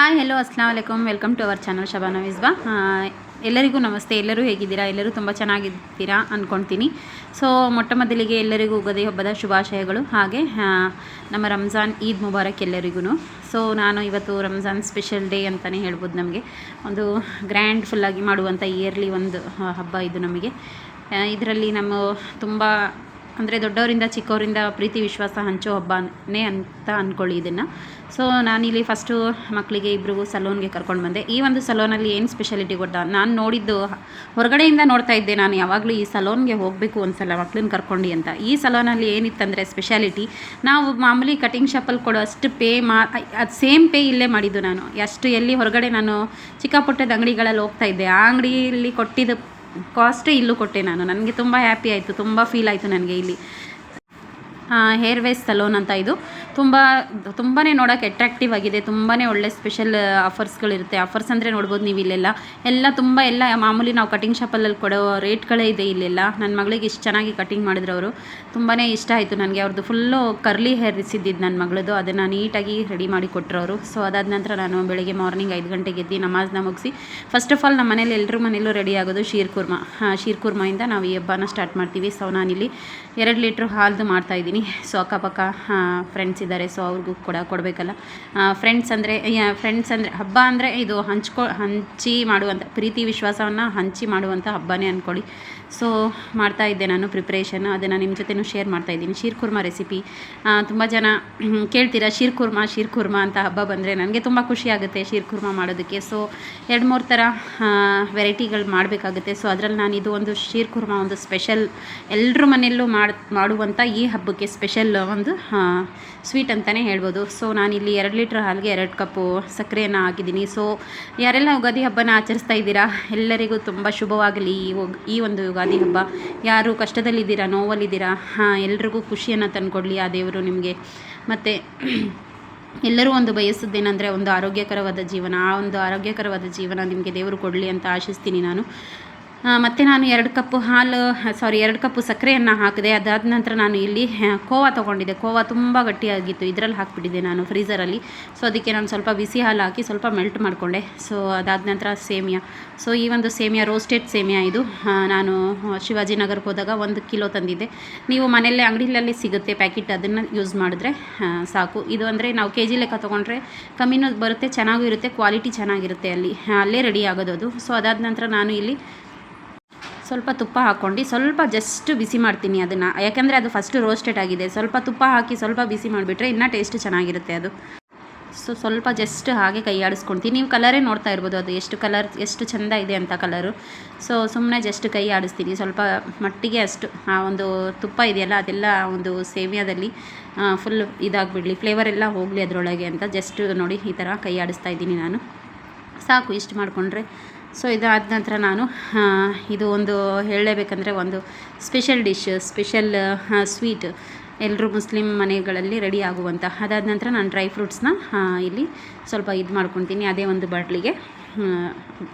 Hi hello ಅಸ್ಲಾಂ ವಲೈಕಮ್ welcome to our channel Shabana Visba ಎಲ್ಲರಿಗೂ ನಮಸ್ತೆ. ಎಲ್ಲರೂ ಹೇಗಿದ್ದೀರಾ? ಎಲ್ಲರೂ ತುಂಬ ಚೆನ್ನಾಗಿದ್ದೀರಾ ಅಂದ್ಕೊಳ್ತೀನಿ ಸೊ ಮೊಟ್ಟ ಮೊದಲಿಗೆ ಎಲ್ಲರಿಗೂ ಉಗದಿ ಹಬ್ಬದ ಶುಭಾಶಯಗಳು. ಹಾಗೆ ನಮ್ಮ ರಂಜಾನ್ ಈದ್ ಮುಬಾರಕ್ ಎಲ್ಲರಿಗೂ ಸೊ ನಾನು ಇವತ್ತು ರಂಜಾನ್ ಸ್ಪೆಷಲ್ ಡೇ ಅಂತಲೇ ಹೇಳ್ಬೋದು ನಮಗೆ. ಒಂದು ಗ್ರ್ಯಾಂಡ್ ಫುಲ್ಲಾಗಿ ಮಾಡುವಂಥ ಇಯರ್ಲಿ ಒಂದು ಹಬ್ಬ ಇದು ನಮಗೆ. ಇದರಲ್ಲಿ ನಮ್ಮ ತುಂಬ ಅಂದರೆ ದೊಡ್ಡವರಿಂದ ಚಿಕ್ಕವರಿಂದ ಪ್ರೀತಿ, ವಿಶ್ವಾಸ ಹಂಚೋ ಹಬ್ಬನೇ ಅಂತ ಅಂದ್ಕೊಳ್ಳಿ ಇದನ್ನು. ಸೊ ನಾನಿಲ್ಲಿ ಫಸ್ಟು ಮಕ್ಕಳಿಗೆ ಇಬ್ಬರಿಗೂ ಸಲೂನ್ಗೆ ಕರ್ಕೊಂಡು ಬಂದೆ. ಈ ಒಂದು ಸಲೂನಲ್ಲಿ ಏನು ಸ್ಪೆಷಾಲಿಟಿ ಗೊತ್ತಾ? ನಾನು ನೋಡಿದ್ದು ಹೊರಗಡೆಯಿಂದ ನೋಡ್ತಾ ಇದ್ದೆ. ನಾನು ಯಾವಾಗಲೂ ಈ ಸಲೂನ್ಗೆ ಹೋಗಬೇಕು ಒಂದ್ಸಲ ಮಕ್ಳನ್ನ ಕರ್ಕೊಂಡು ಅಂತ. ಈ ಸಲೂನಲ್ಲಿ ಏನಿತ್ತಂದರೆ ಸ್ಪೆಷಾಲಿಟಿ ನಾವು ಮಾಮೂಲಿ ಕಟಿಂಗ್ ಶಾಪಲ್ಲಿ ಕೊಡೋ ಅಷ್ಟು ಪೇ ಮಾ, ಅದು ಸೇಮ್ ಪೇ ಇಲ್ಲೇ ಮಾಡಿದ್ದು ನಾನು. ಅಷ್ಟು ಎಲ್ಲಿ ಹೊರಗಡೆ ನಾನು ಚಿಕ್ಕಪುಟ್ಟದ ಅಂಗಡಿಗಳಲ್ಲಿ ಹೋಗ್ತಾ ಇದ್ದೆ. ಆ ಅಂಗಡಿಯಲ್ಲಿ ಕೊಟ್ಟಿದ್ದು ಕಾಸ್ಟೇ ಇಲ್ಲೂ ಕೊಟ್ಟೆ ನಾನು. ನನಗೆ ತುಂಬ ಹ್ಯಾಪಿ ಆಯಿತು ತುಂಬ ಫೀಲ್ ಆಯಿತು ನನಗೆ ಇಲ್ಲಿ. ಹೇರ್ ವೇಸ್ ಸಲೋನ್ ಅಂತ ಇದು. ತುಂಬ ತುಂಬಾ ನೋಡೋಕ್ಕೆ ಅಟ್ರಾಕ್ಟಿವ್ ಆಗಿದೆ. ತುಂಬಾ ಒಳ್ಳೆ ಸ್ಪೆಷಲ್ ಆಫರ್ಸ್ಗಳಿರುತ್ತೆ ಆಫರ್ಸ್ ಅಂದರೆ ನೋಡ್ಬೋದು ನೀವು ಇಲ್ಲೆಲ್ಲ. ಎಲ್ಲ ತುಂಬ, ಎಲ್ಲ ಮಾಮೂಲಿ ನಾವು ಕಟಿಂಗ್ ಶಾಪಲ್ಲಿ ಕೊಡೋ ರೇಟ್ಗಳೇ ಇದೆ ಇಲ್ಲೆಲ್ಲ. ನನ್ನ ಮಗಳಿಗೆ ಇಷ್ಟು ಚೆನ್ನಾಗಿ ಕಟಿಂಗ್ ಮಾಡಿದ್ರು ಅವರು. ತುಂಬಾ ಇಷ್ಟ ಆಯಿತು ನನಗೆ. ಅವ್ರದ್ದು ಫುಲ್ಲು ಕರ್ಲಿ ಹೇರ್ ಇಸಿದ್ದಿದ್ದು ನನ್ನ ಮಗಳದು. ಅದನ್ನು ನೀಟಾಗಿ ರೆಡಿ ಮಾಡಿ ಕೊಟ್ಟರು ಸೊ ಅದಾದ ನಂತರ ನಾನು ಬೆಳಗ್ಗೆ ಮಾರ್ನಿಂಗ್ ಐದು ಗಂಟೆಗೆ ಎದ್ದು ನಮಾಜ್ನ ಮುಗಿಸಿ ಫಸ್ಟ್ ಆಫ್ ಆಲ್ ನಮ್ಮ ಮನೇಲಿ ಎಲ್ಲರ ಮನೇಲೂ ರೆಡಿ ಆಗೋದು ಶೀರ್ ಕುರ್ಮಾ. ಹಾಂ, ಶೀರ್ ಕುರ್ಮಾಯಿಂದ ನಾವು ಈ ಹಬ್ಬನ ಸ್ಟಾರ್ಟ್ ಮಾಡ್ತೀವಿ. ಸೊ ನಾನಿಲ್ಲಿ ಎರಡು ಲೀಟ್ರ್ ಹಾಲ್ದು ಮಾಡ್ತಾಯಿದ್ದೀನಿ ಸೊ ಅಕ್ಕಪಕ್ಕ ಫ್ರೆಂಡ್ಸ್ ಇದ್ದಾರೆ ಸೊ ಅವ್ರಿಗೂ ಕೂಡ ಕೊಡಬೇಕಲ್ಲ. ಫ್ರೆಂಡ್ಸ್ ಅಂದರೆ ಫ್ರೆಂಡ್ಸ್ ಅಂದರೆ ಹಬ್ಬ ಅಂದರೆ ಇದು ಹಂಚ್ಕೊ, ಹಂಚಿ ಮಾಡುವಂಥ ಪ್ರೀತಿ ವಿಶ್ವಾಸವನ್ನು ಹಂಚಿ ಮಾಡುವಂಥ ಹಬ್ಬನೇ ಅಂದ್ಕೊಳ್ಳಿ ಸೊ ಮಾಡ್ತಾ ಇದ್ದೆ ನಾನು ಪ್ರಿಪ್ರೇಷನ್ ಅದನ್ನು ನಿಮ್ಮ ಜೊತೆನೂ ಶೇರ್ ಮಾಡ್ತಾ ಇದ್ದೀನಿ. ಶೀರ್ ಕುರ್ಮಾ ರೆಸಿಪಿ ತುಂಬ ಜನ ಕೇಳ್ತೀರಾ, ಶೀರ್ ಕುರ್ಮಾ ಶೀರ್ ಕುರ್ಮಾ ಅಂತ ಹಬ್ಬ ಬಂದರೆ ನನಗೆ ತುಂಬ ಖುಷಿ ಆಗುತ್ತೆ ಶೀರ್ ಕುರ್ಮಾ ಮಾಡೋದಕ್ಕೆ. ಸೊ ಎರಡು ಮೂರು ಥರ ವೆರೈಟಿಗಳು ಮಾಡಬೇಕಾಗುತ್ತೆ. ಸೊ ಅದರಲ್ಲಿ ನಾನು ಇದು ಒಂದು ಶೀರ್ ಕುರ್ಮಾ ಒಂದು ಸ್ಪೆಷಲ್ ಎಲ್ಲರ ಮನೆಯಲ್ಲೂ ಮಾಡಿ ಮಾಡುವಂಥ ಈ ಹಬ್ಬಕ್ಕೆ ಸ್ಪೆಷಲ್ ಒಂದು ಸ್ವೀಟ್ ಅಂತಲೇ ಹೇಳ್ಬೋದು. ಸೊ ನಾನಿಲ್ಲಿ ಎರಡು ಲೀಟ್ರ್ ಹಾಲಿಗೆ ಎರಡು ಕಪ್ಪು ಸಕ್ಕರೆಯನ್ನು ಹಾಕಿದ್ದೀನಿ. ಸೊ ಯಾರೆಲ್ಲ ಯುಗಾದಿ ಹಬ್ಬನ ಆಚರಿಸ್ತಾ ಇದ್ದೀರಾ, ಎಲ್ಲರಿಗೂ ತುಂಬ ಶುಭವಾಗಲಿ. ಈ ಒಂದು ಯುಗಾದಿ ಹಬ್ಬ, ಯಾರು ಕಷ್ಟದಲ್ಲಿದ್ದೀರಾ, ನೋವಲ್ಲಿದ್ದೀರಾ, ಹಾಂ, ಎಲ್ರಿಗೂ ಖುಷಿಯನ್ನು ತಂದುಕೊಡ್ಲಿ ಆ ದೇವರು ನಿಮಗೆ. ಮತ್ತು ಎಲ್ಲರೂ ಒಂದು ಬಯಸೋದೇನೆಂದರೆ ಒಂದು ಆರೋಗ್ಯಕರವಾದ ಜೀವನ, ಆ ಒಂದು ಆರೋಗ್ಯಕರವಾದ ಜೀವನ ನಿಮಗೆ ದೇವರು ಕೊಡಲಿ ಅಂತ ಆಶಿಸ್ತೀನಿ ನಾನು. ಮತ್ತು ನಾನು ಎರಡು ಕಪ್ಪು ಹಾಲು ಸಾರಿ ಎರಡು ಕಪ್ಪು ಸಕ್ಕರೆಯನ್ನು ಹಾಕಿದೆ. ಅದಾದ ನಂತರ ನಾನು ಇಲ್ಲಿ ಕೋವಾ ತೊಗೊಂಡಿದ್ದೆ. ಕೋವಾ ತುಂಬ ಗಟ್ಟಿಯಾಗಿತ್ತು. ಇದರಲ್ಲಿ ಹಾಕಿಬಿಟ್ಟಿದ್ದೆ ನಾನು ಫ್ರೀಸರಲ್ಲಿ ಸೊ ಅದಕ್ಕೆ ನಾನು ಸ್ವಲ್ಪ ಬಿಸಿ ಹಾಲು ಹಾಕಿ ಸ್ವಲ್ಪ ಮೆಲ್ಟ್ ಮಾಡಿಕೊಂಡೆ. ಸೊ ಅದಾದ ನಂತರ ಸೇಮಿಯಾ. ಸೊ ಈ ಒಂದು ಸೇಮಿಯಾ ರೋಸ್ಟೆಡ್ ಸೇಮಿಯಾ ಇದು. ನಾನು ಶಿವಾಜಿನಗರಕ್ಕೆ ಹೋದಾಗ ಒಂದು ಕಿಲೋ ತಂದಿದ್ದೆ. ನೀವು ಮನೆಯಲ್ಲೇ ಅಂಗಡಿಲಲ್ಲಿ ಸಿಗುತ್ತೆ ಪ್ಯಾಕೆಟ್ ಅದನ್ನು ಯೂಸ್ ಮಾಡಿದ್ರೆ ಸಾಕು. ಇದು ಅಂದರೆ ನಾವು ಕೆ ಜಿ ಲೆಕ್ಕ ತೊಗೊಂಡ್ರೆ ಕಮ್ಮಿನೂ ಬರುತ್ತೆ, ಚೆನ್ನಾಗೂ ಇರುತ್ತೆ ಕ್ವಾಲಿಟಿ ಚೆನ್ನಾಗಿರುತ್ತೆ ಅಲ್ಲಿ. ಅಲ್ಲೇ ರೆಡಿ ಆಗೋದು ಅದು. ಸೊ ಅದಾದ ನಂತರ ನಾನು ಇಲ್ಲಿ ಸ್ವಲ್ಪ ತುಪ್ಪ ಹಾಕ್ಕೊಂಡು ಸ್ವಲ್ಪ ಜಸ್ಟ್ ಬಿಸಿ ಮಾಡ್ತೀನಿ ಅದನ್ನು. ಯಾಕೆಂದರೆ ಅದು ಫಸ್ಟ್ ರೋಸ್ಟೆಡ್ ಆಗಿದೆ. ಸ್ವಲ್ಪ ತುಪ್ಪ ಹಾಕಿ ಸ್ವಲ್ಪ ಬಿಸಿ ಮಾಡಿಬಿಟ್ರೆ ಇನ್ನೂ ಟೇಸ್ಟ್ ಚೆನ್ನಾಗಿರುತ್ತೆ ಅದು. ಸೊ ಸ್ವಲ್ಪ ಜಸ್ಟ್ ಹಾಗೆ ಕೈ ಆಡಿಸ್ಕೊಳ್ತೀನಿ ನೀವು ಕಲರೇ ನೋಡ್ತಾ ಇರ್ಬೋದು ಅದು. ಎಷ್ಟು ಕಲರ್ ಎಷ್ಟು ಚೆಂದ ಇದೆ ಅಂತ ಕಲರು ಸೊ ಸುಮ್ಮನೆ ಜಸ್ಟ್ ಕೈ ಆಡಿಸ್ತೀನಿ. ಸ್ವಲ್ಪ ಮಟ್ಟಿಗೆ ಅಷ್ಟು, ಆ ಒಂದು ತುಪ್ಪ ಇದೆಯಲ್ಲ, ಅದೆಲ್ಲ ಒಂದು ಸೇವಿಯಾದಲ್ಲಿ ಫುಲ್ ಇದಾಗಿಬಿಡಲಿ. ಫ್ಲೇವರ್ ಎಲ್ಲ ಹೋಗಲಿ ಅದರೊಳಗೆ ಅಂತ ಜಸ್ಟ್ ನೋಡಿ ಈ ಥರ ಕೈ ಆಡಿಸ್ತಾ ಇದ್ದೀನಿ ನಾನು. ಸಾಕು, ಇಷ್ಟು ಮಾಡಿಕೊಂಡ್ರೆ. ಸೊ ಇದಾದ ನಂತರ ನಾನು ಇದು ಒಂದು ಹೇಳಲೇಬೇಕಂದ್ರೆ ಒಂದು ಸ್ಪೆಷಲ್ ಡಿಶ್ ಸ್ಪೆಷಲ್ ಸ್ವೀಟ್ ಎಲ್ಲರೂ ಮುಸ್ಲಿಂ ಮನೆಗಳಲ್ಲಿ ರೆಡಿ ಆಗುವಂಥ ಅದಾದ ನಂತರ ನಾನು ಡ್ರೈ ಫ್ರೂಟ್ಸ್ನ ಇಲ್ಲಿ ಸ್ವಲ್ಪ ಇದು ಮಾಡ್ಕೊತೀನಿ. ಅದೇ ಒಂದು ಬಾಟ್ಲಿಗೆ.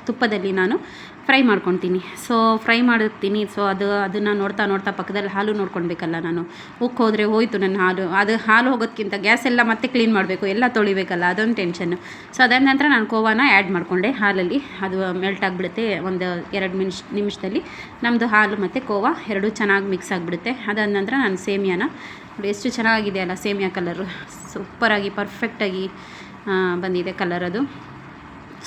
ತುಪ್ಪದಲ್ಲಿ ನಾನು ಫ್ರೈ ಮಾಡ್ಕೊತೀನಿ ಸೊ ಫ್ರೈ ಮಾಡ್ತೀನಿ. ಸೊ ಅದು, ಅದನ್ನು ನೋಡ್ತಾ ನೋಡ್ತಾ ಪಕ್ಕದಲ್ಲಿ ಹಾಲು ನೋಡ್ಕೊಳ್ಬೇಕಲ್ಲ ನಾನು. ಉಕ್ಕು ಹೋದರೆ ಹೋಯಿತು ನನ್ನ ಹಾಲು. ಅದು ಹಾಲು ಹೋಗೋದಕ್ಕಿಂತ ಗ್ಯಾಸ್ ಎಲ್ಲ ಮತ್ತೆ ಕ್ಲೀನ್ ಮಾಡಬೇಕು. ಎಲ್ಲ ತೊಳಿಬೇಕಲ್ಲ, ಅದೊಂದು ಟೆನ್ಷನ್ನು ಸೊ ಅದಾದ ನಂತರ ನಾನು ಕೋವಾನ ಆ್ಯಡ್ ಮಾಡಿಕೊಂಡೆ ಹಾಲಲ್ಲಿ. ಅದು ಮೆಲ್ಟ್ ಆಗಿಬಿಡುತ್ತೆ ಒಂದು ಎರಡು ನಿಮಿಷ, ನಿಮಿಷದಲ್ಲಿ. ನಮ್ಮದು ಹಾಲು ಮತ್ತು ಕೋವಾ ಎರಡೂ ಚೆನ್ನಾಗಿ ಮಿಕ್ಸ್ ಆಗಿಬಿಡುತ್ತೆ. ಅದಾದ ನಂತರ ನಾನು ಸೇಮಿಯಾನ. ಎಷ್ಟು ಚೆನ್ನಾಗಿದೆ ಅಲ್ಲ ಸೇಮಿಯಾ ಕಲರು ಸೂಪರಾಗಿ ಪರ್ಫೆಕ್ಟಾಗಿ ಬಂದಿದೆ ಕಲರ್ ಅದು.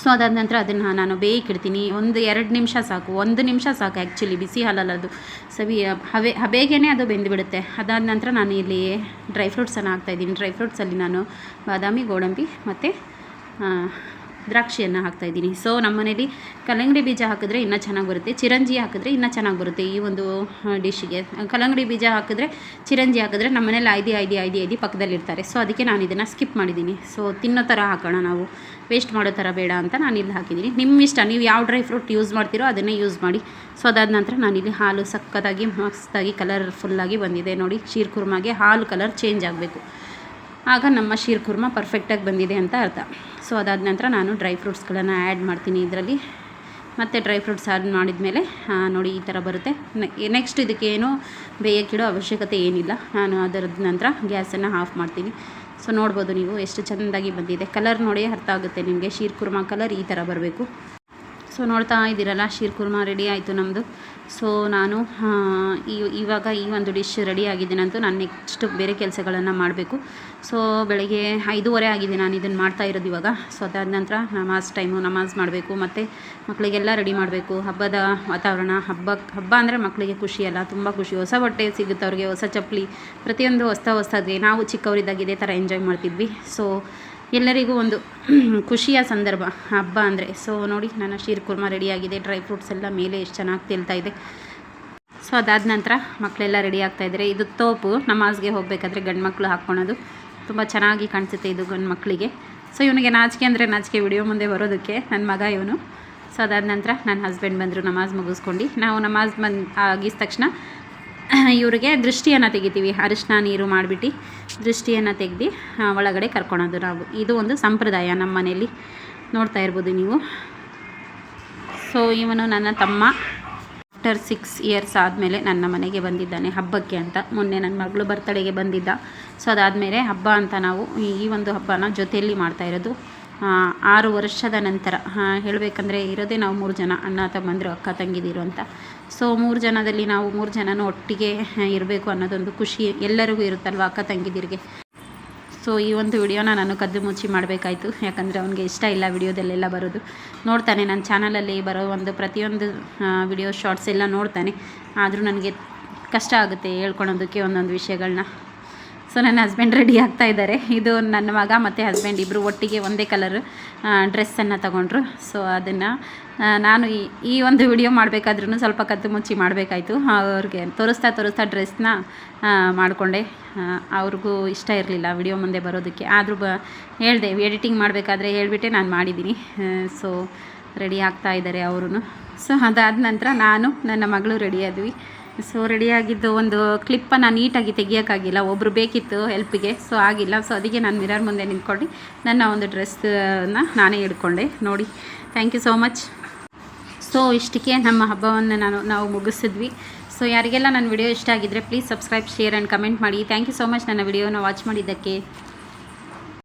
ಸೊ ಅದಾದ ನಂತರ ಅದನ್ನು ನಾನು ಬೇಯಿಕ್ಕಿಡ್ತೀನಿ ಒಂದು ಎರಡು ನಿಮಿಷ ಸಾಕು. ಒಂದು ನಿಮಿಷ ಸಾಕು ಆ್ಯಕ್ಚುಲಿ ಬಿಸಿ ಹಾಲಲ್ಲ ಅದು. ಸವಿ ಹವೆ ಬೇಗನೆ ಅದು ಬೆಂದುಬಿಡುತ್ತೆ. ಅದಾದ ನಂತರ ನಾನು ಇಲ್ಲಿ ಡ್ರೈ ಫ್ರೂಟ್ಸನ್ನು ಹಾಕ್ತಾಯಿದ್ದೀನಿ ಡ್ರೈ ಫ್ರೂಟ್ಸಲ್ಲಿ ನಾನು ಬಾದಾಮಿ, ಗೋಡಂಬಿ ಮತ್ತು ದ್ರಾಕ್ಷಿಯನ್ನು ಹಾಕ್ತಾಯಿದ್ದೀನಿ ಸೊ ನಮ್ಮ ಮನೇಲಿ ಕಲ್ಲಂಗಡಿ ಬೀಜ ಹಾಕಿದ್ರೆ ಇನ್ನೂ ಚೆನ್ನಾಗಿ ಬರುತ್ತೆ. ಚಿರಂಜಿ ಹಾಕಿದ್ರೆ ಇನ್ನೂ ಚೆನ್ನಾಗಿ ಬರುತ್ತೆ ಈ ಒಂದು ಡಿಶ್ಗೆ ಕಲ್ಲಂಗಡಿ ಬೀಜ ಹಾಕಿದ್ರೆ ಚಿರಂಜಿ ಹಾಕಿದ್ರೆ ನಮ್ಮ ಮನೇಲಿ ಐದಿ ಐದಿ ಐದಿ ಐದಿ ಪಕ್ಕದಲ್ಲಿರ್ತಾರೆ ಸೊ ಅದಕ್ಕೆ ನಾನು ಇದನ್ನು ಸ್ಕಿಪ್ ಮಾಡಿದ್ದೀನಿ. ಸೊ ತಿನ್ನೋ ಥರ ಹಾಕೋಣ ನಾವು. ವೇಸ್ಟ್ ಮಾಡೋ ಥರ ಬೇಡ ಅಂತ ನಾನು ಇಲ್ಲಿ ಹಾಕಿದ್ದೀನಿ. ನಿಮ್ಮ ಇಷ್ಟ, ನೀವು ಯಾವ ಡ್ರೈ ಫ್ರೂಟ್ ಯೂಸ್ ಮಾಡ್ತೀರೋ ಅದನ್ನೇ ಯೂಸ್ ಮಾಡಿ. ಸೊ ಅದಾದ ನಂತರ ನಾನಿಲ್ಲಿ ಹಾಲು ಸಕ್ಕತ್ತಾಗಿ, ಮಸ್ತಾಗಿ ಕಲರ್ಫುಲ್ಲಾಗಿ ಬಂದಿದೆ. ನೋಡಿ, ಶೀರ್ ಕುರ್ಮಾಗೆ ಹಾಲು ಕಲರ್ ಚೇಂಜ್ ಆಗಬೇಕು. ಆಗ ನಮ್ಮ ಶೀರ್ ಕುರ್ಮಾ ಪರ್ಫೆಕ್ಟಾಗಿ ಬಂದಿದೆ ಅಂತ ಅರ್ಥ. ಸೊ ಅದಾದ ನಂತರ ನಾನು ಡ್ರೈ ಫ್ರೂಟ್ಸ್ಗಳನ್ನು ಆ್ಯಡ್ ಮಾಡ್ತೀನಿ ಇದರಲ್ಲಿ. ಮತ್ತು ಡ್ರೈ ಫ್ರೂಟ್ಸ್ ಆ್ಯಡ್ ಮಾಡಿದ ಮೇಲೆ ನೋಡಿ ಈ ಥರ ಬರುತ್ತೆ. ನೆಕ್ಸ್ಟ್ ಇದಕ್ಕೇನು ಬೇಯಕ್ಕಿಡೋ ಅವಶ್ಯಕತೆ ಏನಿಲ್ಲ. ನಾನು ಅದರ ನಂತರ ಗ್ಯಾಸನ್ನು ಆಫ್ ಮಾಡ್ತೀನಿ. ಸೊ ನೋಡ್ಬೋದು ನೀವು ಎಷ್ಟು ಚೆಂದಾಗಿ ಬಂದಿದೆ. ಕಲರ್ ನೋಡಿ ಅರ್ಥ ಆಗುತ್ತೆ ನಿಮಗೆ. ಶೀರ್ ಕುರ್ಮಾ ಕಲರ್ ಈ ಥರ ಬರಬೇಕು. ಸೊ ನೋಡ್ತಾ ಇದ್ದೀರಲ್ಲ, ಶೀರ್ ಕುರ್ಮಾ ರೆಡಿ ಆಯಿತು ನಮ್ಮದು ಸೊ ನಾನು ಇವಾಗ ಈ ಒಂದು ಡಿಶ್ ರೆಡಿ ಆಗಿದ್ದೀನಂತೂ ನಾನು ನೆಕ್ಸ್ಟ್ ಬೇರೆ ಕೆಲಸಗಳನ್ನು ಮಾಡಬೇಕು. ಸೊ ಬೆಳಗ್ಗೆ ಐದೂವರೆ ಆಗಿದೆ ನಾನು ಇದನ್ನು ಮಾಡ್ತಾ ಇರೋದು ಇವಾಗ. ಸೊ ಅದಾದ ನಂತರ ನಮಾಜ್ ಟೈಮು ನಮಾಜ್ ಮಾಡಬೇಕು. ಮತ್ತು ಮಕ್ಕಳಿಗೆಲ್ಲ ರೆಡಿ ಮಾಡಬೇಕು. ಹಬ್ಬದ ವಾತಾವರಣ, ಹಬ್ಬ ಹಬ್ಬ ಅಂದರೆ ಮಕ್ಕಳಿಗೆ ಖುಷಿಯಲ್ಲ ತುಂಬ ಖುಷಿ. ಹೊಸ ಬಟ್ಟೆ ಸಿಗುತ್ತೆ ಅವ್ರಿಗೆ, ಹೊಸ ಚಪ್ಪಲಿ. ಪ್ರತಿಯೊಂದು ಹೊಸ ಹೊಸದಾಗಿ ನಾವು ಚಿಕ್ಕವರಿದ್ದಾಗ ಇದೇ ಥರ ಎಂಜಾಯ್ ಮಾಡ್ತಿದ್ವಿ. ಸೊ ಎಲ್ಲರಿಗೂ ಒಂದು ಖುಷಿಯ ಸಂದರ್ಭ, ಹಬ್ಬ ಅಂದರೆ. ಸೊ ನೋಡಿ, ನನ್ನ ಶೀರ್ ಕುರ್ಮಾ ರೆಡಿಯಾಗಿದೆ ಡ್ರೈ ಫ್ರೂಟ್ಸ್ ಎಲ್ಲ ಮೇಲೆ ಎಷ್ಟು ಚೆನ್ನಾಗಿ ತೇಲ್ತಾ ಇದೆ. ಸೊ ಅದಾದ ನಂತರ ಮಕ್ಕಳೆಲ್ಲ ರೆಡಿ ಆಗ್ತಾ ಇದ್ದಾರೆ ಇದು ತೋಪು. ನಮಾಜ್ಗೆ ಹೋಗಬೇಕಾದ್ರೆ ಗಂಡು ಮಕ್ಕಳು ಹಾಕ್ಕೊಳೋದು. ತುಂಬ ಚೆನ್ನಾಗಿ ಕಾಣಿಸುತ್ತೆ ಇದು ಗಂಡು ಮಕ್ಕಳಿಗೆ ಸೊ ಇವನಿಗೆ ನಾಚಿಕೆ ಅಂದರೆ ನಾಚಿಕೆ. ವಿಡಿಯೋ ಮುಂದೆ ಬರೋದಕ್ಕೆ ನನ್ನ ಮಗ ಇವನು. ಸೊ ಅದಾದ ನಂತರ ನನ್ನ ಹಸ್ಬೆಂಡ್ ಬಂದರು ನಮಾಜ್ ಮುಗಿಸ್ಕೊಂಡು. ನಾವು ನಮಾಜ್ ಬಂದು ಆಗಿದ ತಕ್ಷಣ ಇವರಿಗೆ ದೃಷ್ಟಿಯನ್ನು ತೆಗಿತೀವಿ, ಅರಿಶಿನ ನೀರು ಮಾಡಿಬಿಟ್ಟು ದೃಷ್ಟಿಯನ್ನು ತೆಗೆದು ಒಳಗಡೆ ಕರ್ಕೊಳೋದು ನಾವು. ಇದು ಒಂದು ಸಂಪ್ರದಾಯ ನಮ್ಮ ಮನೆಯಲ್ಲಿ ನೋಡ್ತಾ ಇರ್ಬೋದು ನೀವು. ಸೊ ಇವನು ನನ್ನ ತಮ್ಮ. ಆಫ್ಟರ್ ಸಿಕ್ಸ್ ಇಯರ್ಸ್ ಆದಮೇಲೆ ನನ್ನ ಮನೆಗೆ ಬಂದಿದ್ದಾನೆ, ಹಬ್ಬಕ್ಕೆ ಅಂತ. ಮೊನ್ನೆ ನನ್ನ ಮಗಳು ಬರ್ತಡೆಗೆ ಬಂದಿದ್ದ. ಸೊ ಅದಾದಮೇಲೆ ಹಬ್ಬ ಅಂತ ನಾವು ಈ ಒಂದು ಹಬ್ಬನ ಜೊತೆಯಲ್ಲಿ ಮಾಡ್ತಾ ಇರೋದು. ಆರು ವರ್ಷದ ನಂತರ ಹೇಳಬೇಕಂದ್ರೆ ಇರೋದೇ ನಾವು ಮೂರು ಜನ, ಅಣ್ಣ ತಮ್ಮಂದಿರು ಅಕ್ಕ, ತಂಗಿದಿರು ಅಂತ. ಸೊ ಮೂರು ಜನದಲ್ಲಿ ನಾವು ಮೂರು ಜನನೂ ಒಟ್ಟಿಗೆ ಇರಬೇಕು ಅನ್ನೋದೊಂದು ಖುಷಿ ಎಲ್ಲರಿಗೂ ಇರುತ್ತಲ್ವ ಅಕ್ಕ, ತಂಗಿದಿರಿಗೆ? ಸೊ ಈ ಒಂದು ವಿಡಿಯೋನ ನಾನು ಕದ್ದು ಮುಚ್ಚಿ ಮಾಡಬೇಕಾಯ್ತು. ಯಾಕಂದರೆ ಅವನಿಗೆ ಇಷ್ಟ ಇಲ್ಲ ವಿಡಿಯೋದಲ್ಲೆಲ್ಲ ಬರೋದು. ನೋಡ್ತಾನೆ, ನನ್ನ ಚಾನಲಲ್ಲಿ ಬರೋ ಒಂದು ಪ್ರತಿಯೊಂದು ವಿಡಿಯೋ ಶಾರ್ಟ್ಸ್ ಎಲ್ಲ ನೋಡ್ತಾನೆ. ಆದರೂ ನನಗೆ ಕಷ್ಟ ಆಗುತ್ತೆ ಹೇಳ್ಕೊಳೋದಕ್ಕೆ ಒಂದೊಂದು ವಿಷಯಗಳನ್ನ ಸೊ ನನ್ನ ಹಸ್ಬೆಂಡ್ ರೆಡಿ ಆಗ್ತಾ ಇದ್ದಾರೆ. ಇದು ನನ್ನ ಮಗ ಮತ್ತು ಹಸ್ಬೆಂಡ್ ಇಬ್ಬರು ಒಟ್ಟಿಗೆ ಒಂದೇ ಕಲರ್ ಡ್ರೆಸ್ಸನ್ನು ತಗೊಂಡ್ರು. ಸೊ ಅದನ್ನು ನಾನು ಈ ಈ ಒಂದು ವಿಡಿಯೋ ಮಾಡಬೇಕಾದ್ರೂ ಸ್ವಲ್ಪ ಕದ್ದು ಮುಚ್ಚಿ ಮಾಡಬೇಕಾಯ್ತು. ಅವ್ರಿಗೆ ತೋರಿಸ್ತಾ ತೋರಿಸ್ತಾ ಡ್ರೆಸ್ನ ಮಾಡಿಕೊಂಡೆ. ಅವ್ರಿಗೂ ಇಷ್ಟ ಇರಲಿಲ್ಲ ವಿಡಿಯೋ ಮುಂದೆ ಬರೋದಕ್ಕೆ. ಆದರೂ ಬ, ಹೇಳಿದೆ ಎಡಿಟಿಂಗ್ ಮಾಡಬೇಕಾದ್ರೆ ಹೇಳಿಬಿಟ್ಟೆ ನಾನು ಮಾಡಿದ್ದೀನಿ. ಸೊ ರೆಡಿ ಆಗ್ತಾ ಇದ್ದಾರೆ ಅವರು ಸೊ ಅದಾದ ನಂತರ ನಾನು, ನನ್ನ ಮಗಳು ರೆಡಿ ಆದ್ವಿ. ಸೊ ರೆಡಿಯಾಗಿದ್ದು ಒಂದು ಕ್ಲಿಪ್ಪನ್ನು ನೀಟಾಗಿ ತೆಗಿಯೋಕ್ಕಾಗಿಲ್ಲ. ಒಬ್ಬರು ಬೇಕಿತ್ತು ಹೆಲ್ಪಿಗೆ ಸೊ ಆಗಿಲ್ಲ. ಸೊ ಅದಕ್ಕೆ ನಾನು ಮಿರರ್ ಮುಂದೆ ನಿಂತ್ಕೊಂಡು ನನ್ನ ಒಂದು ಡ್ರೆಸ್ನ ನಾನೇ ಹಿಡ್ಕೊಂಡೆ ನೋಡಿ thank you so much so ಇಷ್ಟಕ್ಕೆ ನಮ್ಮ ಹಬ್ಬವನ್ನು ನಾನು, ನಾವು ಮುಗಿಸಿದ್ವಿ. ಸೊ ಯಾರಿಗೆಲ್ಲ ನನ್ನ ವಿಡಿಯೋ ಇಷ್ಟ ಆಗಿದ್ದರೆ please subscribe share and comment ಮಾಡಿ. ಥ್ಯಾಂಕ್ ಯು ಸೋ ಮಚ್ ನನ್ನ ವಿಡಿಯೋನ ವಾಚ್ ಮಾಡಿದ್ದಕ್ಕೆ.